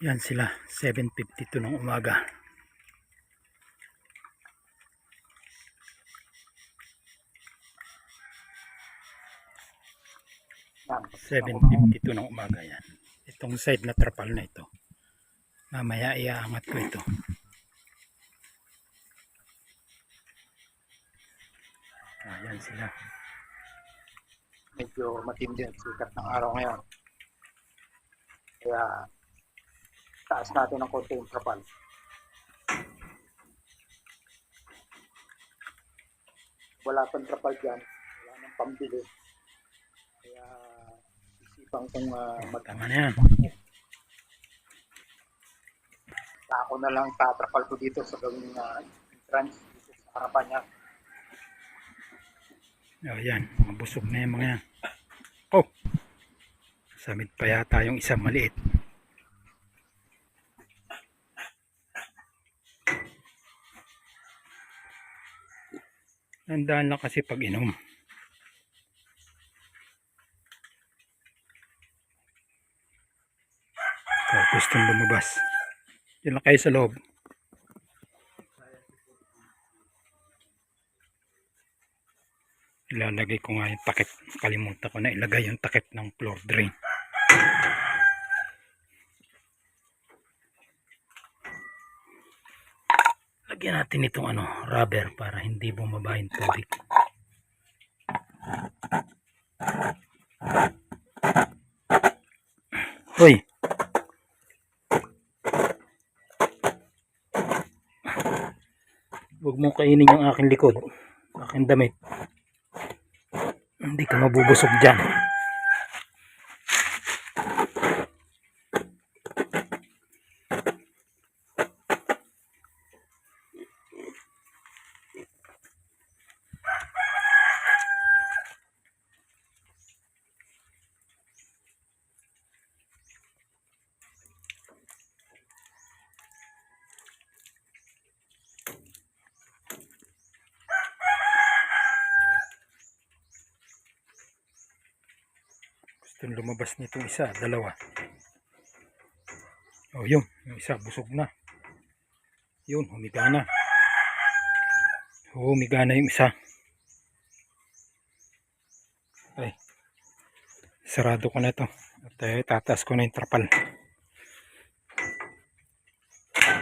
Yan sila, 7.52 ng umaga. Yan. 7.52 ng umaga yan. Itong side na trapal na ito. Mamaya iaangat ko ito. Ayan sila. Medyo matindi ang sikat ng araw ngayon. Kaya taas natin ng konti yung trapal. Wala pang trapal dyan. Wala nang pambili. Kaya isipan kong uh, mag Tama na yan. ako na lang tatrapal ko dito sa gawing uh, entrance dito sa harapan niya. Ayan, mga busog na yung mga yan. Oh! Samid pa yata yung isang maliit. Tandaan lang kasi pag inom. Ikaw gustong lumabas. Yan lang kayo sa loob. ilalagay ko nga yung takip kalimutan ko na ilagay yung takip ng floor drain lagyan natin itong ano rubber para hindi bumaba yung tubig. Hoy Huwag mong kainin yung aking likod aking damit. Hindi ka mabubusog dyan. Gusto lumabas nitong isa, dalawa. Oh, yun. Yung isa, busog na. Yun, humiga na. Oh, humiga na yung isa. Ay. Sarado ko na to. At eh, tataas ko na yung trapal.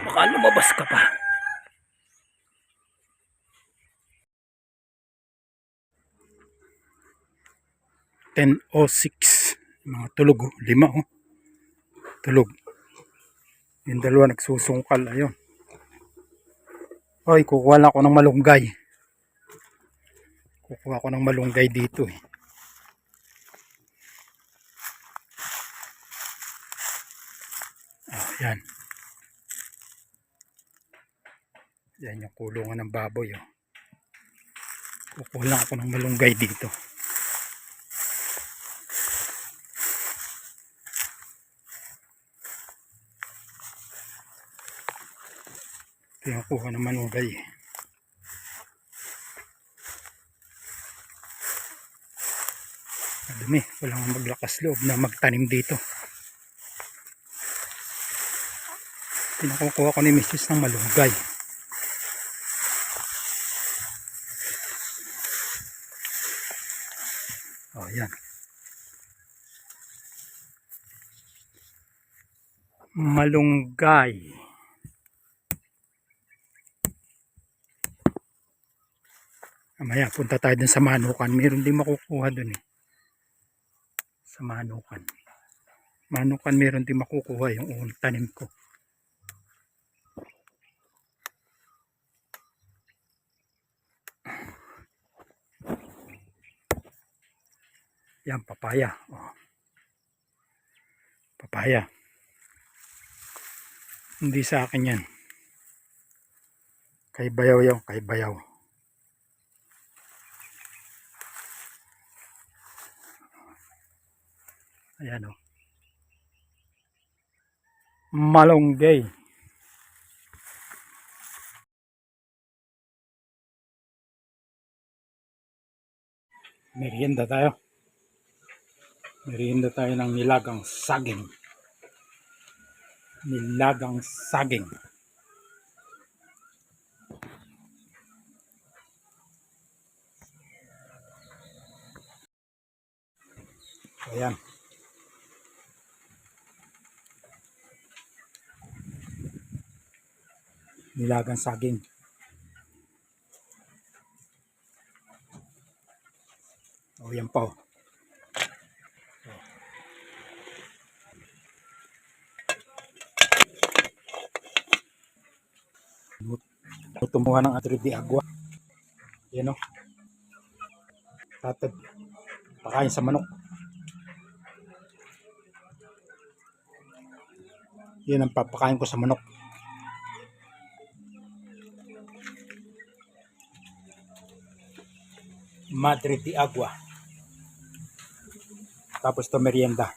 Baka lumabas ka pa. Ten o six. Mga tulog oh. Lima oh. Tulog. Yung dalawa nagsusungkal. Ayun. Ay, kukuha lang ako ng malunggay. Kukuha ako ng malunggay dito eh. Ah, yan. Yan yung kulungan ng baboy oh. Kukuha lang ako ng malunggay dito. Pinakuha naman ng gay. Madumi, walang maglakas loob na magtanim dito. Pinakukuha ko ni Mrs. ng malunggay. Oh, yan. Malunggay. Mamaya, punta tayo dun sa manukan. Meron din makukuha dun eh. Sa manukan. Manukan meron din makukuha yung unang tanim ko. Yan, papaya. Oh. Papaya. Hindi sa akin yan. Kay bayaw yan, kay bayaw. Ayan o. Malunggay. Merienda tayo. Merienda tayo ng nilagang saging. Nilagang saging. Ayan. Nilagang saging. O, yan pa. oh. Tumuha ng atri di agwa. Yan o. Tatad. Pakain sa manok. Yan ang papakain ko sa manok. Madre di agua. Tapos to merienda.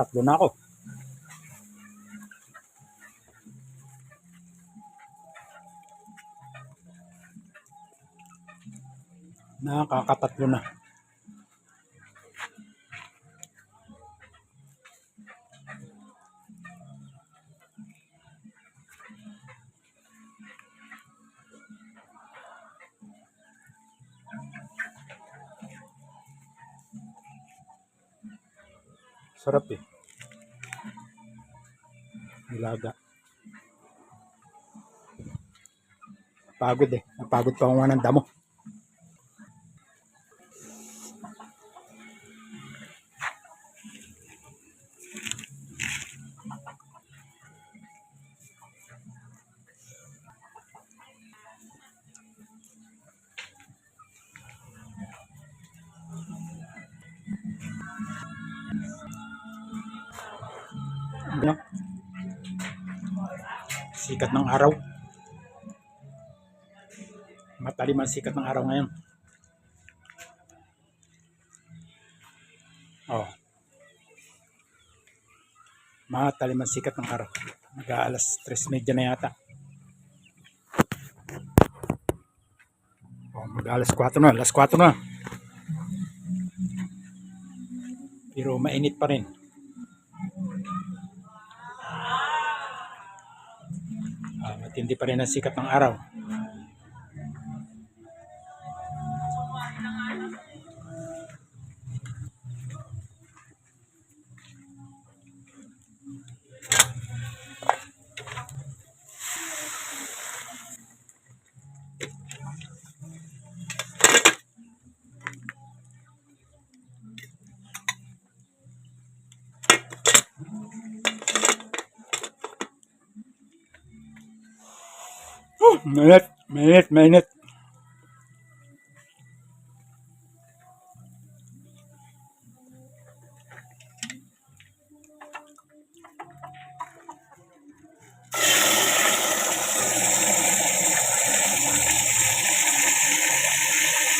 Nakakatatlo na ako. Nakakatatlo na. Sarap eh. Nilaga. Pagod eh. Napagod pa ako ng damo. Ano? Sikat ng araw. Matalim ang sikat ng araw ngayon. Oh. Matalim ang sikat ng araw. Mag-aalas 3.30 na yata. Oh, mag-aalas 4 na. Alas 4 na. Pero mainit pa rin. Matindi pa rin ang sikat ng araw. Oh, mainit, mainit, mainit.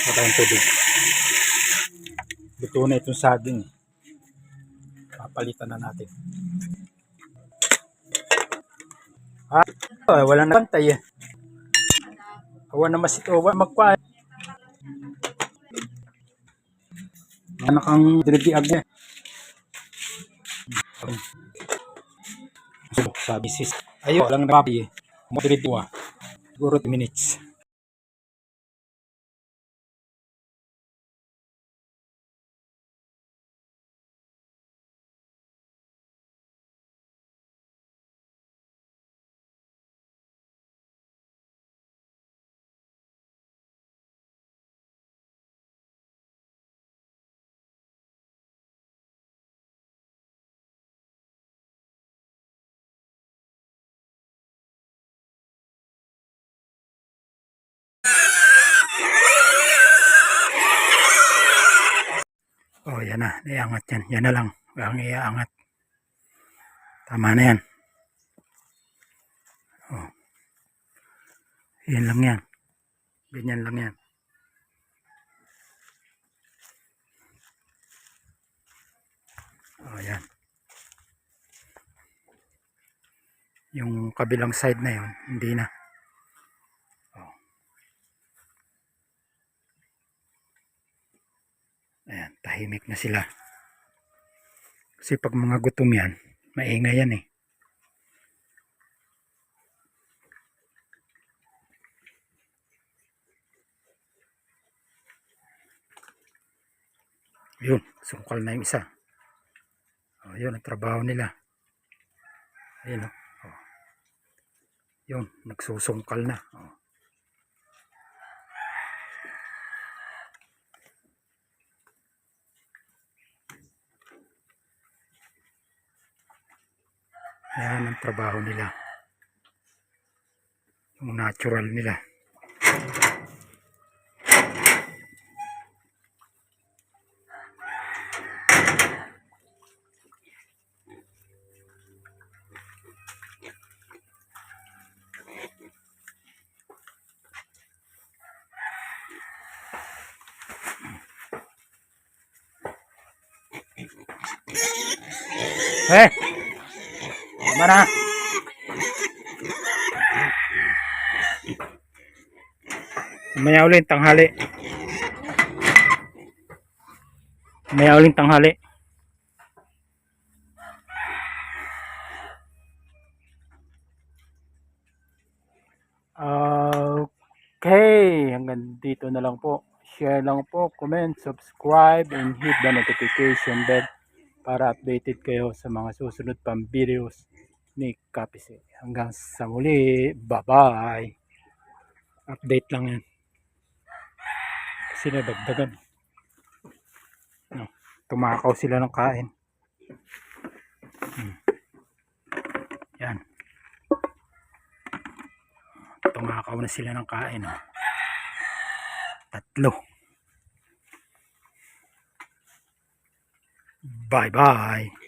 Patayang tubig. Na itong saging. Papalitan na natin. Ah, wala na pantay eh. Awa na masito, wa magpa. Anak ang dirbi agya. Sabi sis. Ayo, lang nabi eh. Mo dirbi wa. Siguro 2 minutes. Oh, yan na. Iangat yan. Yan na lang. Ang iaangat. Tama na yan. Oh. Yan lang yan. Ganyan lang yan. Oh, yan. Yung kabilang side na yun, hindi na. Ayan, tahimik na sila. Kasi pag mga gutom yan, maingay yan eh. Yun, sungkal na yung isa. Oh, yun, ang trabaho nila. Ayun, oh. oh. Yun, nagsusungkal na. Oh. Yan ang trabaho nila. Yung natural nila. Eh! Tama na! Mamaya ulit tanghali. Mamaya ulit tanghali. Okay, hanggang dito na lang po. Share lang po, comment, subscribe, and hit the notification bell para updated kayo sa mga susunod pang videos ni Kapise. Hanggang sa muli, bye-bye. Update lang yan. Kasi. No, tumakaw sila ng kain. Hmm. Yan. Tumakaw na sila ng kain. Oh. Tatlo. Bye-bye.